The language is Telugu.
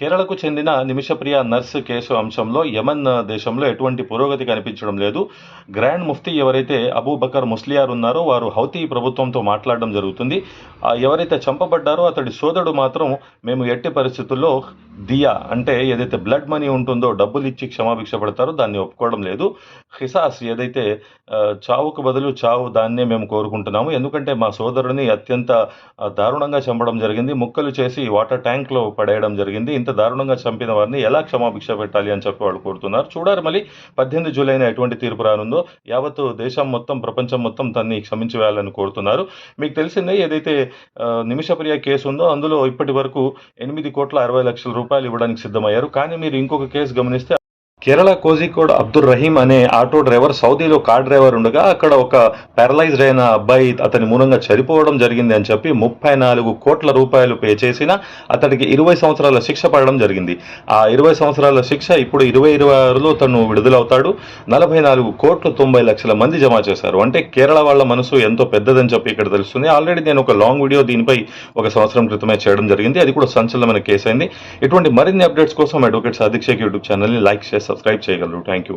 కేరళకు చెందిన నిమిషప్రియ నర్స్ కేసు అంశంలో యమన్ దేశంలో ఎటువంటి పురోగతి కనిపించడం లేదు. గ్రాండ్ ముఫ్తీ ఎవరైతే అబూబకర్ ముస్లియార్ ఉన్నారో వారు హౌతీ ప్రభుత్వంతో మాట్లాడడం జరుగుతుంది. ఎవరైతే చంపబడ్డారో అతడి సోదరుడు మాత్రం మేము ఎట్టి పరిస్థితుల్లో దియా అంటే ఏదైతే బ్లడ్ మనీ ఉంటుందో డబ్బులు ఇచ్చి క్షమాభిక్ష పడతారో దాన్ని ఒప్పుకోవడం లేదు. హిసాస్ ఏదైతే చావుకు బదులు చావు దాన్నే మేము కోరుకుంటున్నాము. ఎందుకంటే మా సోదరుని అత్యంత దారుణంగా చంపడం జరిగింది. ముక్కలు చేసి వాటర్ ట్యాంక్లో పడేయడం జరిగింది. ఇంత దారుణంగా చంపిన వారిని ఎలా క్షమాభిక్ష పెట్టాలి అని చెప్పి వాళ్ళు కోరుతున్నారు. చూడాలి మళ్ళీ పద్దెనిమిది జూలైన ఎటువంటి తీర్పు రానుందో. యావత్తు దేశం మొత్తం ప్రపంచం మొత్తం తన్ని క్షమించి వేయాలని కోరుతున్నారు. మీకు తెలిసిందే ఏదైతే నిమిషప్రియ కేసు ఉందో అందులో ఇప్పటి వరకు ఎనిమిది కోట్ల అరవై లక్షల రూపాయలు ఇవ్వడానికి సిద్ధమయ్యారు. కానీ మీరు ఇంకొక కేసు గమనిస్తే కేరళ కోజికోడ్ అబ్దుల్ రహీం అనే ఆటో డ్రైవర్ సౌదీలో కార్ డ్రైవర్ ఉండగా అక్కడ ఒక పారలైజ్డ్ అయిన అబ్బాయి అతని మూలంగా చనిపోవడం జరిగింది అని చెప్పి ముప్పై నాలుగు కోట్ల రూపాయలు పే చేసిన అతడికి ఇరవై సంవత్సరాల శిక్ష పడడం జరిగింది. ఆ ఇరవై సంవత్సరాల శిక్ష ఇప్పుడు ఇరవై ఇరవై ఆరులో తను విడుదలవుతాడు. నలభై నాలుగు కోట్లు తొంభై లక్షల మంది జమ చేశారు. అంటే కేరళ వాళ్ళ మనసు ఎంతో పెద్దదని చెప్పి ఇక్కడ తెలుస్తుంది. ఆల్రెడీ నేను ఒక లాంగ్ వీడియో దీనిపై ఒక సంవత్సరం క్రితమే చేయడం జరిగింది. అది కూడా సంచలనమైన కేసు అయింది ఇటువంటి మరిన్ని అప్డేట్స్ కోసం అడ్వకేట్స్ అధిక్షేక్ యూట్యూబ్ ఛానల్ని లైక్ చేసి సబ్స్క్రైబ్ చేయగలరు. Thank you